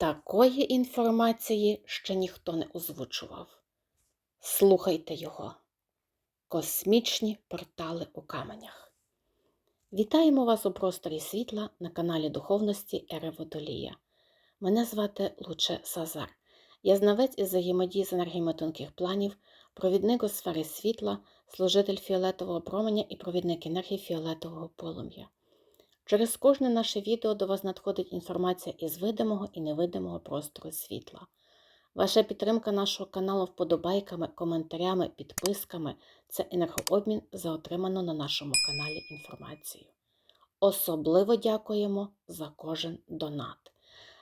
Такої інформації ще ніхто не озвучував. Слухайте його. Космічні портали у каменях. Вітаємо вас у просторі світла на каналі Духовності Ери Водолія. Мене звати Луче Сазар. Я знавець із взаємодії з енергіями тонких планів, провідник у сфері світла, служитель фіолетового променя і провідник енергії фіолетового полум'я. Через кожне наше відео до вас надходить інформація із видимого і невидимого простору світла. Ваша підтримка нашого каналу вподобайками, коментарями, підписками це енергообмін за отриману на нашому каналі інформацію. Особливо дякуємо за кожен донат.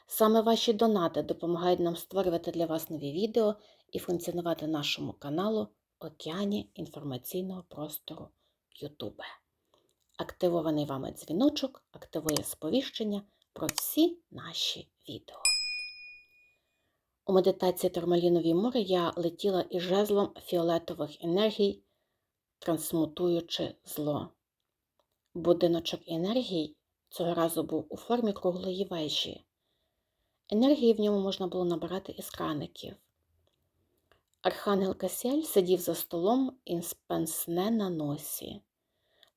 Саме ваші донати допомагають нам створювати для вас нові відео і функціонувати нашому каналу океані інформаційного простору YouTube. Активований вами дзвіночок активує сповіщення про всі наші відео. У медитації Термалінові море я летіла із жезлом фіолетових енергій, трансмутуючи зло. Будиночок енергій цього разу був у формі круглої вежі. Енергії в ньому можна було набирати із краників. Архангел Касіель сидів за столом із пенсне на носі.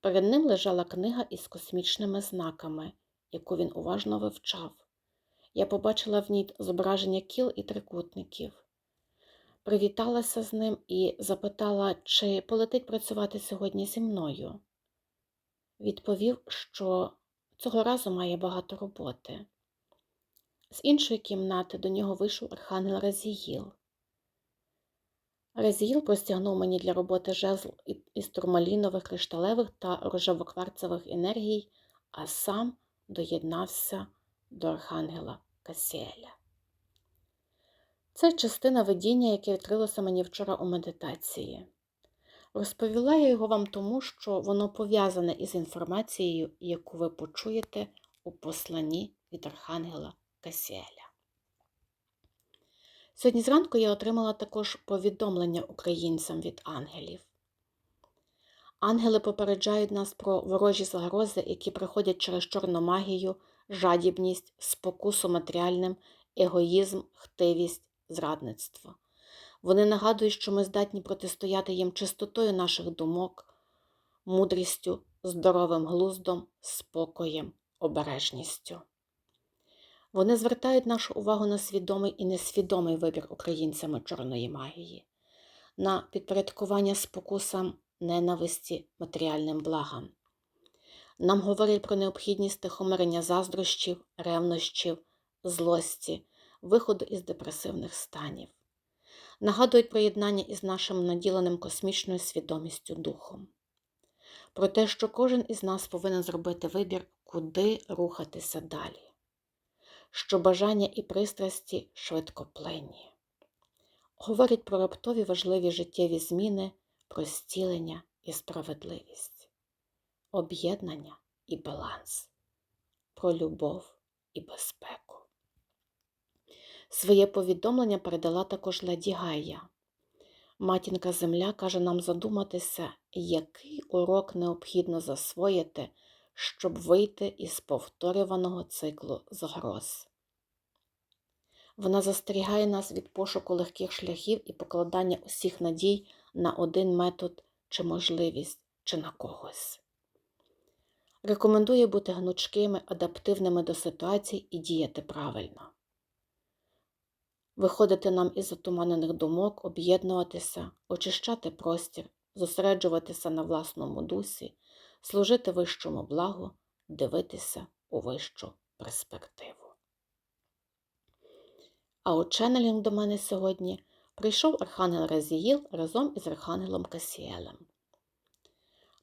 Перед ним лежала книга із космічними знаками, яку він уважно вивчав. Я побачила в ній зображення кіл і трикутників. Привіталася з ним і запитала, чи полетить працювати сьогодні зі мною. Відповів, що цього разу має багато роботи. З іншої кімнати до нього вийшов архангел Разіїл. Разіїл простягнув мені для роботи жезл із турмалінових, кришталевих та рожево-кварцевих енергій, а сам доєднався до архангела Касіеля. Це частина видіння, яке відкрилося мені вчора у медитації. Розповіла я його вам тому, що воно пов'язане із інформацією, яку ви почуєте у посланні від архангела Касіеля. Сьогодні зранку я отримала також повідомлення українцям від ангелів. Ангели попереджають нас про ворожі загрози, які приходять через чорну магію, жадібність, спокусу матеріальним, егоїзм, хтивість, зрадництво. Вони нагадують, що ми здатні протистояти їм чистотою наших думок, мудрістю, здоровим глуздом, спокоєм, обережністю. Вони звертають нашу увагу на свідомий і несвідомий вибір українцями чорної магії, на підпорядкування спокусам ненависті матеріальним благам. Нам говорять про необхідність тихомирення заздрощів, ревнощів, злості, виходу із депресивних станів. Нагадують про єднання із нашим наділеним космічною свідомістю духом, про те, що кожен із нас повинен зробити вибір, куди рухатися далі що бажання і пристрасті швидкоплинні. Говорить про раптові важливі життєві зміни, про зцілення і справедливість, об'єднання і баланс, про любов і безпеку. Своє повідомлення передала також Леді Гайя. Матінка Земля каже нам задуматися, який урок необхідно засвоїти щоб вийти із повторюваного циклу загроз. Вона застерігає нас від пошуку легких шляхів і покладання усіх надій на один метод чи можливість, чи на когось. Рекомендує бути гнучкими, адаптивними до ситуацій і діяти правильно, виходити нам із затуманених думок, об'єднуватися, очищати простір, зосереджуватися на власному дусі, служити вищому благу, дивитися у вищу перспективу. А у ченнелінг до мене сьогодні прийшов Архангел Разіїл разом із Архангелом Касіелем.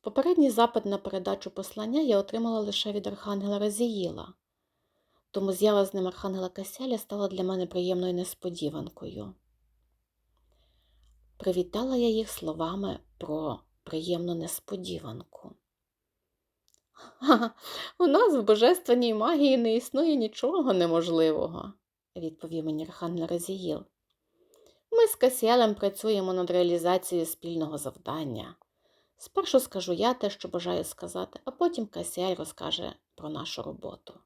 Попередній запит на передачу послання я отримала лише від Архангела Разіїла, тому з'ява з ним Архангела Касіеля стала для мене приємною несподіванкою. Привітала я їх словами про приємну несподіванку. У нас в божественній магії не існує нічого неможливого, відповів мені Архангел Разіїл. Ми з Касіелем працюємо над реалізацією спільного завдання. Спершу скажу я те, що бажаю сказати, а потім Касіель розкаже про нашу роботу.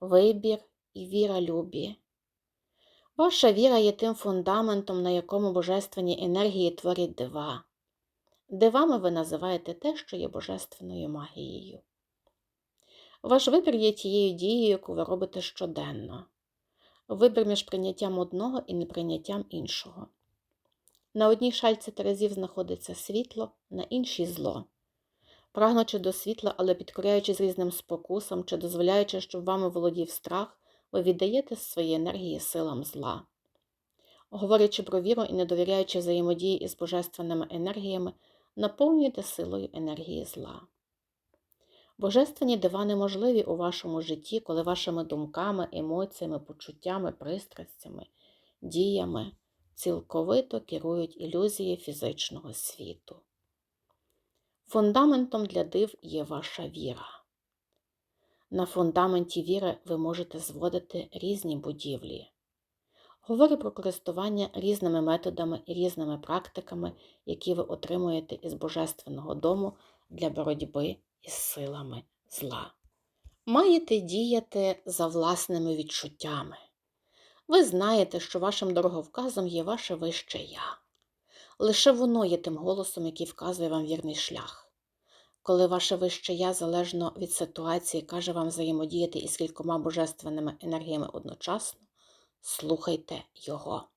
Вибір і віра любі. Ваша віра є тим фундаментом, на якому божественні енергії творять дива. Дивами ви називаєте те, що є божественною магією. Ваш вибір є тією дією, яку ви робите щоденно. Вибір між прийняттям одного і неприйняттям іншого. На одній шальці терезів знаходиться світло, на іншій зло. Прагнучи до світла, але підкоряючись різним спокусам чи дозволяючи, щоб вами володів страх, ви віддаєте свої енергії силам зла. Говорячи про віру і не довіряючи взаємодії із божественними енергіями, наповнюєте силою енергії зла. Божественні дива неможливі у вашому житті, коли вашими думками, емоціями, почуттями, пристрастями, діями цілковито керують ілюзії фізичного світу. Фундаментом для див є ваша віра. На фундаменті віри ви можете зводити різні будівлі. Говорю про користування різними методами і різними практиками, які ви отримуєте із Божественного дому для боротьби із силами зла. Маєте діяти за власними відчуттями. Ви знаєте, що вашим дороговказом є ваше вище я. Лише воно є тим голосом, який вказує вам вірний шлях. Коли ваше вище я, залежно від ситуації, каже вам взаємодіяти із кількома божественними енергіями одночасно, слухайте його.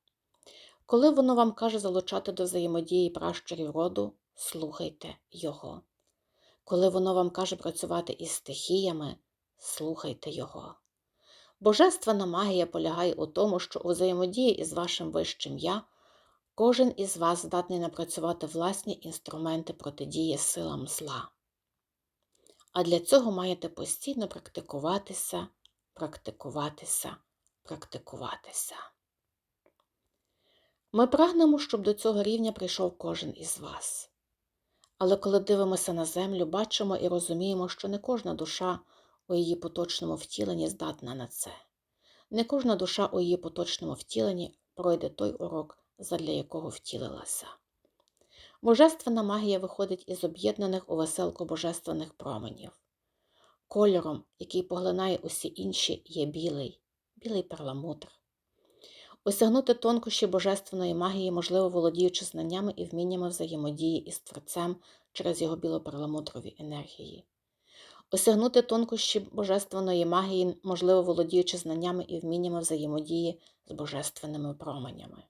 Коли воно вам каже залучати до взаємодії пращурів роду, слухайте його. Коли воно вам каже працювати із стихіями, слухайте його. Божественна магія полягає у тому, що у взаємодії із вашим вищим я кожен із вас здатний напрацювати власні інструменти протидії силам зла. А для цього маєте постійно практикуватися, практикуватися, практикуватися. Ми прагнемо, щоб до цього рівня прийшов кожен із вас. Але коли дивимося на землю, бачимо і розуміємо, що не кожна душа у її поточному втіленні здатна на це. Не кожна душа у її поточному втіленні пройде той урок, задля якого втілилася. Божественна магія виходить із об'єднаних у веселку божественних променів. Кольором, який поглинає усі інші, є білий, білий перламутр. Осягнути тонкощі божественної магії можливо володіючи знаннями і вміннями взаємодії із Творцем через його білоперламутрові енергії. Осягнути тонкощі божественної магії можливо володіючи знаннями і вміннями взаємодії з божественними променями.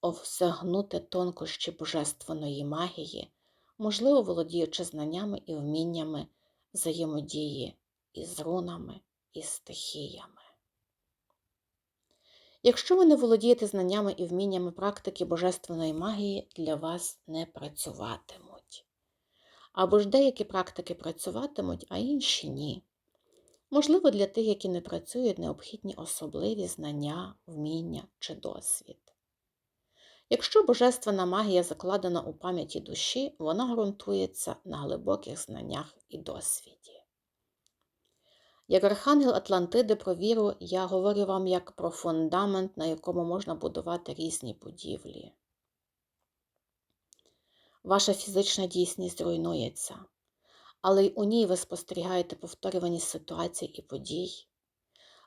Осягнути тонкощі божественної магії можливо володіючи знаннями і вміннями взаємодії із рунами і стихіями. Якщо ви не володієте знаннями і вміннями практики божественної магії, для вас не працюватимуть. Або ж деякі практики працюватимуть, а інші ні. Можливо, для тих, які не працюють, необхідні особливі знання, вміння чи досвід. Якщо божественна магія закладена у пам'яті душі, вона ґрунтується на глибоких знаннях і досвіді. Як архангел Атлантиди про віру, я говорю вам як про фундамент, на якому можна будувати різні будівлі. Ваша фізична дійсність руйнується, але й у ній ви спостерігаєте повторювані ситуацій і подій.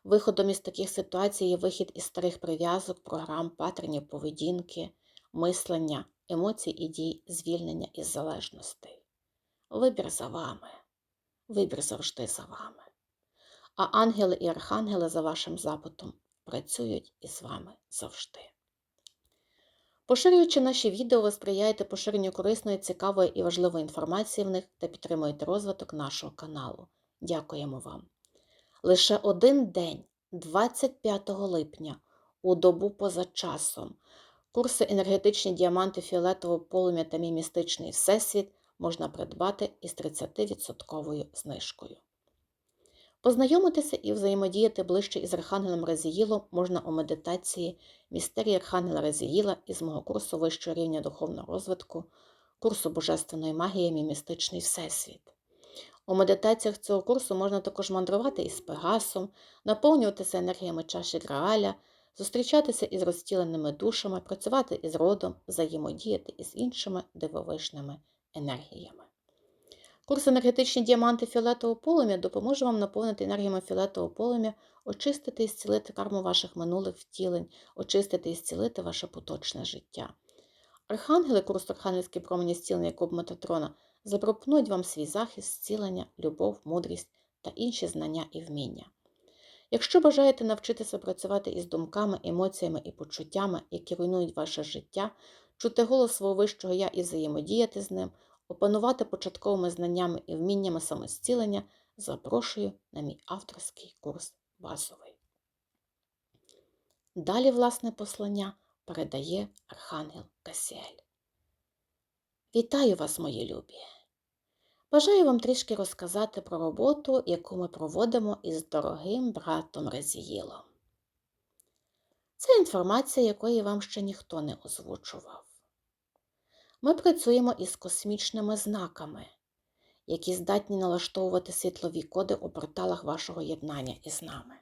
Виходом із таких ситуацій є вихід із старих прив'язок, програм, паттернів поведінки, мислення, емоцій і дій, звільнення із залежностей. Вибір за вами. Вибір завжди за вами. А ангели і архангели за вашим запитом працюють із вами завжди. Поширюючи наші відео, ви сприяєте поширенню корисної, цікавої і важливої інформації в них та підтримуєте розвиток нашого каналу. Дякуємо вам! Лише один день, 25 липня, у добу поза часом, курси енергетичні діаманти фіолетового полум'я та мій містичний всесвіт можна придбати із 30% знижкою. Познайомитися і взаємодіяти ближче із Архангелем Разіїлом можна у медитації Містерії Архангела Разіїла із мого курсу вищого рівня духовного розвитку, курсу Божественної магії Мій містичний всесвіт. У медитаціях цього курсу можна також мандрувати із Пегасом, наповнюватися енергіями чаші Грааля, зустрічатися із розтіленими душами, працювати із родом, взаємодіяти із іншими дивовижними енергіями. Курс енергетичні діаманти фіолетового полум'я допоможе вам наповнити енергіями фіолетового полум'я, очистити і зцілити карму ваших минулих втілень, очистити і зцілити ваше поточне життя. Архангели, курс Архангельський промені зцілення Якоб Метатрона, запропонують вам свій захист, зцілення, любов, мудрість та інші знання і вміння. Якщо бажаєте навчитися працювати із думками, емоціями і почуттями, які руйнують ваше життя, чути голос свого вищого я і взаємодіяти з ним, опанувати початковими знаннями і вміннями самостілення, запрошую на мій авторський курс базовий. Далі власне послання передає Архангел Касіель. Вітаю вас, мої любі! Бажаю вам трішки розказати про роботу, яку ми проводимо із дорогим братом Резіїлом. Це інформація, якої вам ще ніхто не озвучував. Ми працюємо із космічними знаками, які здатні налаштовувати світлові коди у порталах вашого єднання із нами.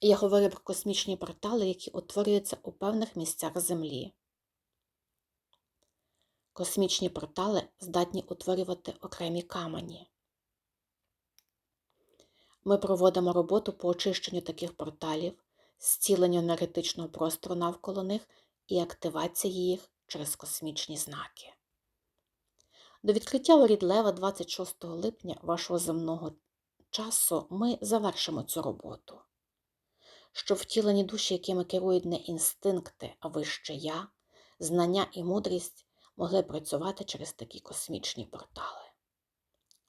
Я говорю про космічні портали, які утворюються у певних місцях Землі. Космічні портали здатні утворювати окремі камені. Ми проводимо роботу по очищенню таких порталів, зціленню енергетичного простору навколо них і активації їх через космічні знаки. До відкриття воріт Лева 26 липня вашого земного часу ми завершимо цю роботу. Щоб втілені душі, якими керують не інстинкти, а вище я, знання і мудрість могли працювати через такі космічні портали.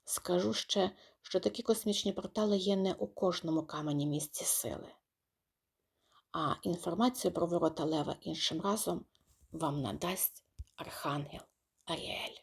Скажу ще, що такі космічні портали є не у кожному камені місці сили. А інформацію про ворота Лева іншим разом вам надасть Архангел Аріель.